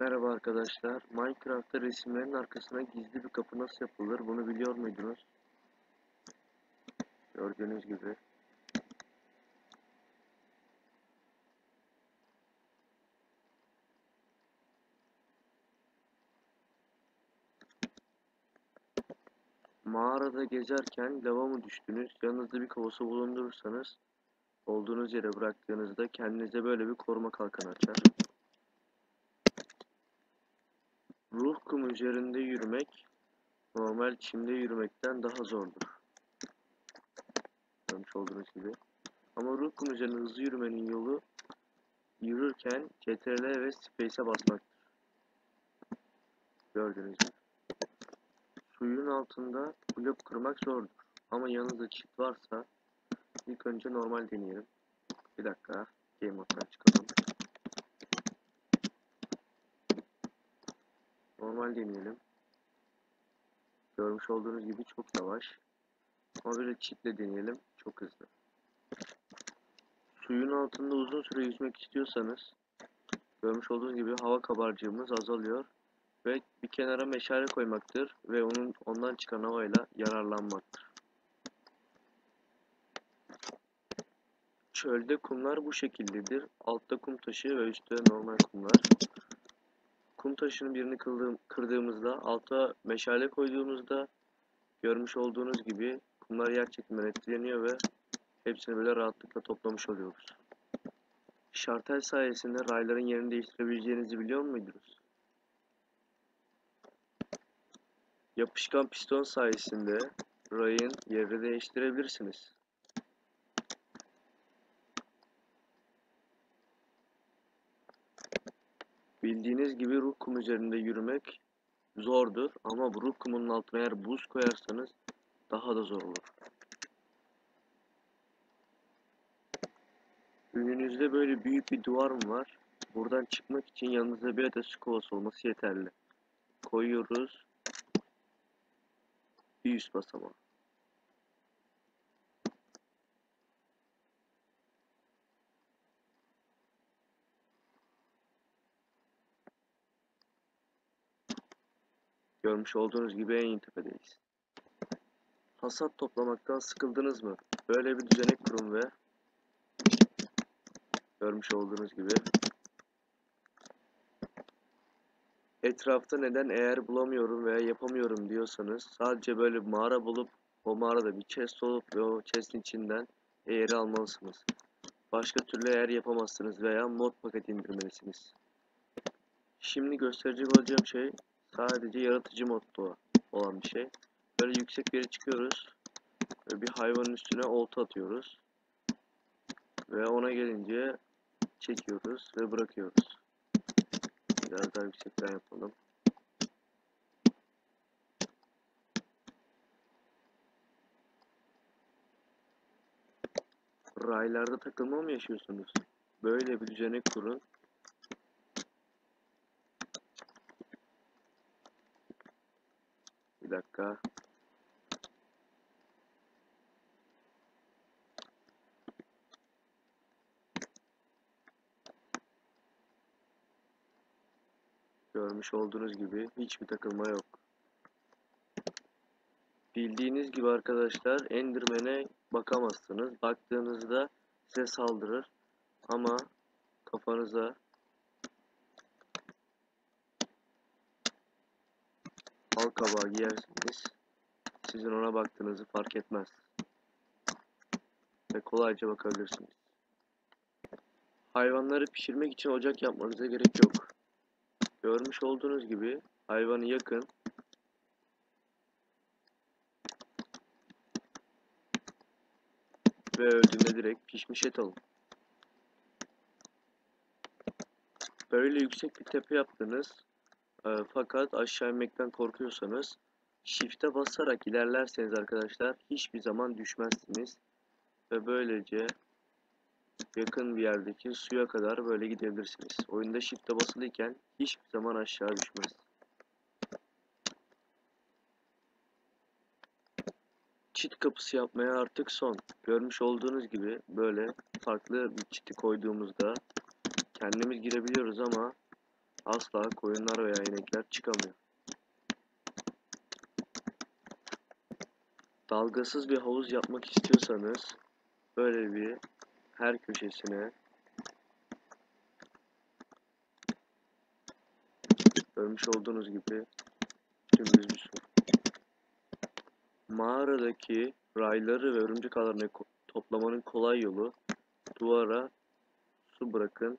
Merhaba arkadaşlar. Minecraft'ta resimlerin arkasına gizli bir kapı nasıl yapılır bunu biliyor muydunuz? Gördüğünüz gibi. Mağarada gezerken lava mı düştünüz? Yanınızda bir kova su bulundurursanız olduğunuz yere bıraktığınızda kendinize böyle bir koruma kalkanı açar. Ruh kum üzerinde yürümek normal çimde yürümekten daha zordur. Görmüş olduğunuz gibi. Ama ruh kum üzerinde hızlı yürümenin yolu yürürken CTRL ve Space'e basmaktır. Gördüğünüz gibi. Suyun altında blok kırmak zordur. Ama yanınızda çit varsa ilk önce normal deneyelim. Bir dakika. Game mode'dan çıkalım. Normal deneyelim. Görmüş olduğunuz gibi çok yavaş. Ama böyle çitle deneyelim. Çok hızlı. Suyun altında uzun süre yüzmek istiyorsanız görmüş olduğunuz gibi hava kabarcığımız azalıyor ve bir kenara meşale koymaktır ve onun ondan çıkan havayla yararlanmaktır. Çölde kumlar bu şekildedir. Altta kum taşı ve üstte normal kumlar. Kum taşının birini kırdığım, kırdığımızda alta meşale koyduğumuzda görmüş olduğunuz gibi kumlar yer çekiminden etkileniyor ve hepsini böyle rahatlıkla toplamış oluyoruz. Şartel sayesinde rayların yerini değiştirebileceğinizi biliyor muydunuz? Yapışkan piston sayesinde rayın yerini değiştirebilirsiniz. Bildiğiniz gibi ruh kum üzerinde yürümek zordur ama ruh kumunun altına eğer buz koyarsanız daha da zor olur. Önünüzde böyle büyük bir duvar mı var? Buradan çıkmak için yanınızda bir adet su kovası olması yeterli. Koyuyoruz. Bir üst basamağı. Görmüş olduğunuz gibi en tepedeyiz. Hasat toplamaktan sıkıldınız mı? Böyle bir düzenek kurun ve görmüş olduğunuz gibi etrafta neden eğer bulamıyorum veya yapamıyorum diyorsanız sadece böyle bir mağara bulup o mağarada bir chest olup ve o chest'in içinden eğeri almalısınız. Başka türlü eğer yapamazsınız veya mod paket indirmelisiniz. Şimdi gösterecek olacağım şey sadece yaratıcı modda olan bir şey. Böyle yüksek bir yere çıkıyoruz. Ve bir hayvanın üstüne olta atıyoruz. Ve ona gelince çekiyoruz ve bırakıyoruz. Biraz daha yüksekten yapalım. Raylarda takılma mı yaşıyorsunuz? Böyle bir düzenek kurun. Bir dakika. Görmüş olduğunuz gibi hiçbir takılma yok. Bildiğiniz gibi arkadaşlar Enderman'e bakamazsınız. Baktığınızda size saldırır. Ama kafanıza bal kabağı giyersiniz. Sizin ona baktığınızı fark etmez. Ve kolayca bakabilirsiniz. Hayvanları pişirmek için ocak yapmanıza gerek yok. Görmüş olduğunuz gibi hayvanı yakın. Ve öldüğünde direkt pişmiş et alın. Böyle yüksek bir tepe yaptınız. E, fakat aşağı inmekten korkuyorsanız Shift'e basarak ilerlerseniz arkadaşlar hiçbir zaman düşmezsiniz. Ve böylece yakın bir yerdeki suya kadar böyle gidebilirsiniz. Oyunda shift'e basılıyken hiçbir zaman aşağı düşmez. Çit kapısı yapmaya artık son. Görmüş olduğunuz gibi böyle farklı bir çiti koyduğumuzda kendimiz girebiliyoruz ama asla koyunlar veya inekler çıkamıyor. Dalgasız bir havuz yapmak istiyorsanız böyle bir her köşesine görmüş olduğunuz gibi dümdüz bir su. Mağaradaki rayları ve örümcek ağlarını toplamanın kolay yolu duvara su bırakın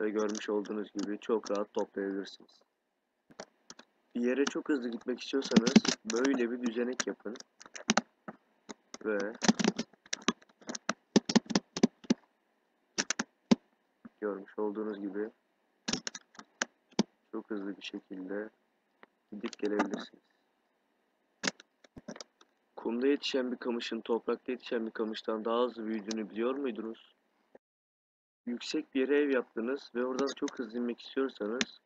ve görmüş olduğunuz gibi çok rahat toplayabilirsiniz. Bir yere çok hızlı gitmek istiyorsanız böyle bir düzenek yapın ve görmüş olduğunuz gibi çok hızlı bir şekilde gidip gelebilirsiniz. Kumda yetişen bir kamışın toprakta yetişen bir kamıştan daha hızlı büyüdüğünü biliyor muydunuz? Yüksek bir yere ev yaptınız ve oradan çok hızlı inmek istiyorsanız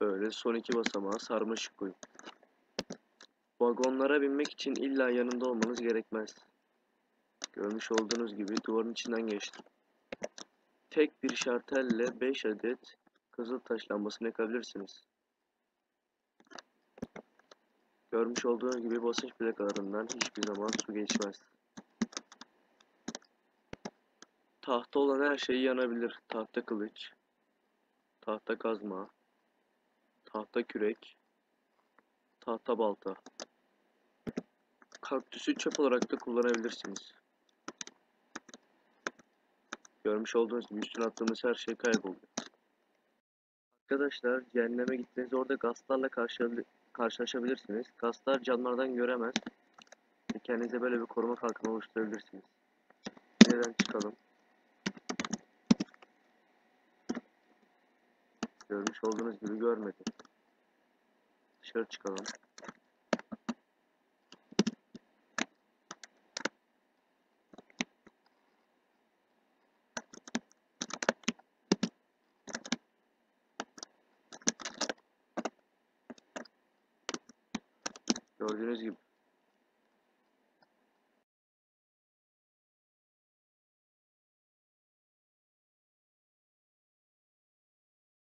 böyle son iki basamağa sarmaşık koyun. Vagonlara binmek için illa yanında olmanız gerekmez. Görmüş olduğunuz gibi duvarın içinden geçtim. Tek bir şartelle 5 adet kızıl taş lambasını yakabilirsiniz. Görmüş olduğunuz gibi basınç plakalarından hiçbir zaman su geçmez. Tahta olan her şey yanabilir. Tahta kılıç, tahta kazma, tahta kürek, tahta balta. Kaktüsü çöp olarak da kullanabilirsiniz. Görmüş olduğunuz gibi üstüne attığımız her şey kayboluyor. Arkadaşlar cehenneme gittiğinizde orada gazlarla karşı, karşılaşabilirsiniz. Gazlar canlılardan göremez. Kendinize böyle bir koruma kalkanı oluşturabilirsiniz. Neden çıkalım? Görmüş olduğunuz gibi görmedi. Dışarı çıkalım. Gördüğünüz gibi